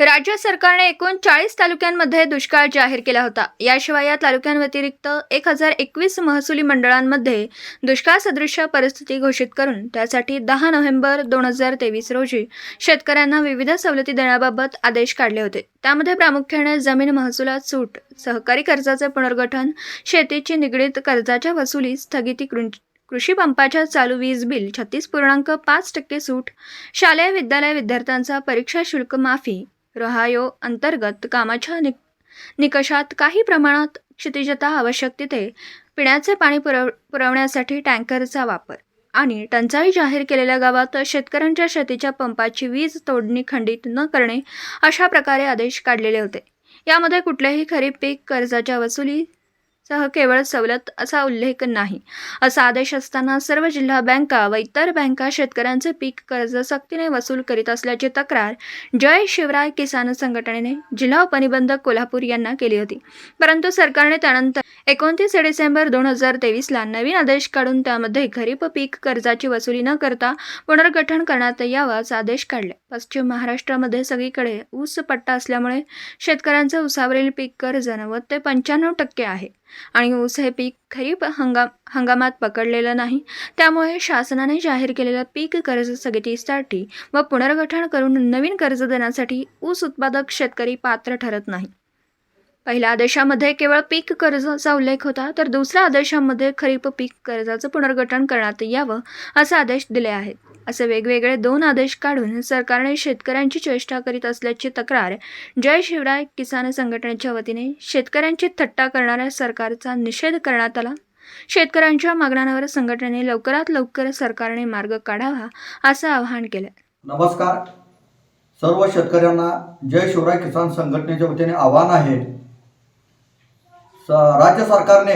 राज्य सरकारने एकूण चाळीस तालुक्यांमध्ये दुष्काळ जाहीर केला होता. याशिवाय या तालुक्यांव्यतिरिक्त एक हजार एकवीस महसुली मंडळांमध्ये दुष्काळ सदृश परिस्थिती घोषित करून त्यासाठी दहा नोव्हेंबर दोन हजार तेवीस रोजी शेतकऱ्यांना विविध सवलती देण्याबाबत आदेश काढले होते. त्यामध्ये प्रामुख्याने जमीन महसुलात सूट सहकारी कर्जाचे पुनर्गठन शेतीची निगडीत कर्जाच्या वसुली स्थगिती कृ- कृषी पंपाच्या चालू वीज बिल छत्तीस पूर्णांक पाच टक्के सूट शालेय विद्यालय विद्यार्थ्यांचा परीक्षा शुल्क माफी रहायो अंतर्गत कामाच्या नि निकषात काही प्रमाणात क्षितिजता आवश्यक तिथे. पिण्याचे पाणी पुरव पुरवण्यासाठी टँकरचा वापर. आणि टंचाई जाहीर केलेल्या गावात शेतकऱ्यांच्या शेतीच्या पंपाची वीज तोडणी खंडित न करणे अशा प्रकारे आदेश काढलेले होते. यामध्ये कुठलेही खरीप पीक कर्जाच्या वसुली सह केवळ सवलत असा उल्लेख नाही. असा आदेश असताना सर्व जिल्हा बँका व इतर बँका शेतकऱ्यांचे पीक कर्ज सक्तीने वसूल करीत असल्याची तक्रार जय शिवराय किसान संघटनेने जिल्हा उपनिबंधक कोल्हापूर यांना केली होती. परंतु सरकारने त्यानंतर एकोणतीस डिसेंबर दोन हजार तेवीसला नवीन आदेश काढून त्यामध्ये खरीप पीक कर्जाची वसुली न करता पुनर्गठन करण्यात यावं असा आदेश काढले. पश्चिम महाराष्ट्रामध्ये सगळीकडे ऊस पट्टा असल्यामुळे शेतकऱ्यांचं उसावरील पीक कर्ज नव्वद ते पंच्याण्णव टक्के आहे. आणि ऊस हे पीक खरीप हंगाम हंगामात पकडलेलं नाही. त्यामुळे शासनाने जाहीर केलेलं पीक कर्ज स्थगितीसाठी व पुनर्गठन करून नवीन कर्ज देण्यासाठी ऊस उत्पादक शेतकरी पात्र ठरत नाही. पहिल्या आदेशामध्ये केवळ पीक कर्जाचा उल्लेख होता तर दुसऱ्या आदेशामध्ये खरीप पीक कर्जाचं पुनर्गठन करण्यात यावं असे आदेश दिले आहेत. असे वेगवेगळे दोन आदेश काढून सरकारने शेतकऱ्यांची चेष्टा करीत असल्याची तक्रार जय शिवराय किसान संघटनेच्या वतीने शेतकऱ्यांची थट्टा करणाऱ्या सरकारचा निषेध करण्यात आला. शेतकऱ्यांच्या मागण्यांवर संघटनेने लवकरात लवकर सरकारने मार्ग काढावा असं आवाहन केलं. नमस्कार. सर्व शेतकऱ्यांना जय शिवराय किसान संघटनेच्या वतीने आव्हान आहे. राज्य सरकारने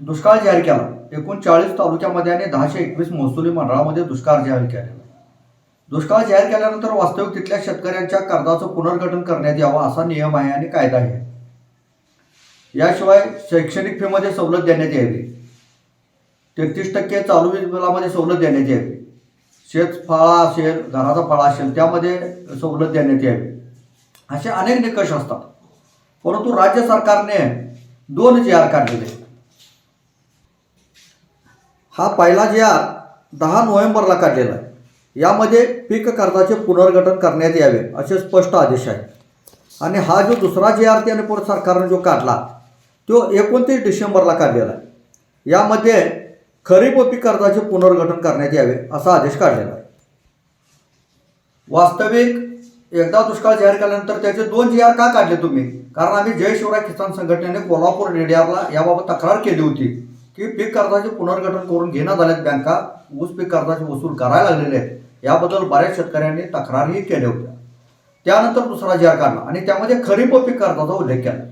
दुष्काळ जाहीर केला. एकूण चाळीस तालुक्यामध्ये आणि दहाशे एकवीस महसुली मंडळामध्ये दुष्काळ जाहीर केलेला दुष्काळ जाहीर केल्यानंतर वास्तविक तिथल्या शेतकऱ्यांच्या कर्जाचं पुनर्गठन करण्यात यावं असा नियम आहे आणि कायदा आहे. याशिवाय शैक्षणिक फीमध्ये सवलत देण्यात यावी. तेहतीस टक्के चालू वीज बिलामध्ये सवलत देण्यात यावी. शेत फळा असेल घराचा फळा असेल त्यामध्ये सवलत देण्यात यावी. असे अनेक निकष असतात. परंतु राज्य सरकारने दोन जे आर काढलेले. हा पहिला जे आर दहा नोव्हेंबरला काढलेला आहे. यामध्ये पीक कर्जाचे पुनर्गठन करण्यात यावे असे स्पष्ट आदेश आहे. आणि हा जो दुसरा जे आर त्याने पुढे सरकारने जो काढला तो एकोणतीस डिसेंबरला काढलेला आहे. यामध्ये खरीप पीक कर्जाचे पुनर्गठन करण्यात यावे असा आदेश काढलेला आहे. वास्तविक एकदा दुष्काळ जाहीर केल्यानंतर त्याचे दोन जी आर का काढले तुम्ही? कारण आम्ही जय शिवराय किसान संघटनेने कोल्हापूर रेडियारला याबाबत तक्रार केली होती की पीक कर्जाचे पुनर्गठन करून घेण्यात आल्यात बँका ऊस पीक कर्जाचे वसूल करायला लागलेले आहेत. याबद्दल बऱ्याच शेतकऱ्यांनी तक्रारही केल्या होत्या. त्यानंतर दुसरा जी आर काढला आणि त्यामध्ये खरीप पीक कर्जाचा उल्लेख केला.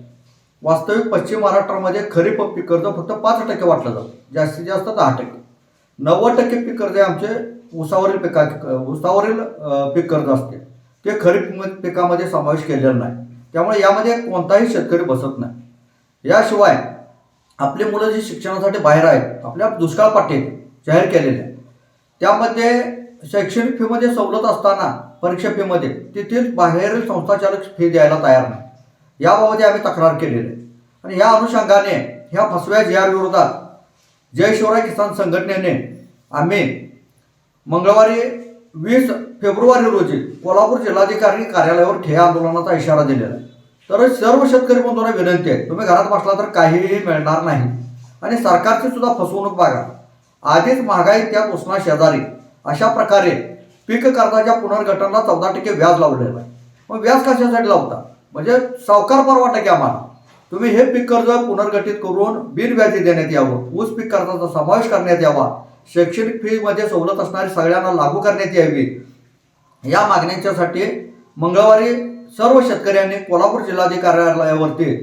वास्तविक पश्चिम महाराष्ट्रामध्ये खरीप पीक कर्ज फक्त पाच टक्के वाटलं जातं. जास्तीत जास्त दहा टक्के. नव्वद टक्के पीक कर्ज हे आमचे ऊसावरील पिका ऊसावरील पीक कर्ज असते. ते खरीप पिकामध्ये समावेश केलेला नाही. त्यामुळे यामध्ये कोणताही शेतकरी बसत नाही. याशिवाय आपली मुलं जी शिक्षणासाठी बाहेर आहेत आपल्या दुष्काळ पाठी जाहीर केलेले त्यामध्ये शैक्षणिक फीमध्ये सवलत असताना परीक्षा फीमध्ये तेथील बाहेरील संस्थाचालक फी द्यायला तयार नाही. याबाबतही आम्ही तक्रार केलेली आहे. आणि या अनुषंगाने ह्या फसव्या जी आर विरोधात जय शिवराय किसान संघटनेने आम्ही मंगळवारी वीस फेब्रुवारी रोजी कोल्हापूर जिल्हाधिकारी कार्यालयावर ठेया आंदोलनाचा इशारा दिलेला आहे. तर सर्व शेतकरी बंधूंना विनंती आहे तुम्ही घरात बसला तर काहीही मिळणार नाही. आणि सरकारची सुद्धा फसवणूक बघा. आधीच महागाई त्यात उसना शेजारी. अशा प्रकारे पीक कर्जाच्या पुनर्गठनाला चौदा टक्के व्याज लावलेलं आहे. मग व्याज कशासाठी लावता? म्हणजे सावकार परवा टक्के आम्हाला. तुम्ही हे पीक कर्ज पुनर्गठित करून बिनव्याजी देण्यात यावं. ऊस पीक कर्जाचा समावेश करण्यात यावा. शैक्षणिक फीमध्ये सवलत असणारी सगळ्यांना लागू करण्यात यावी. या मागण्यांच्यासाठी मंगळवारी सर्व शेतकऱ्यांनी कोल्हापूर जिल्हाधिकार्यालयावरती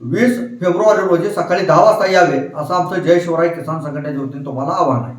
वीस फेब्रुवारी रोजी सकाळी दहा वाजता यावे असं आमचं जय शिवराय किसान संघटनेच्या वतीने तुम्हाला आव्हान आहे.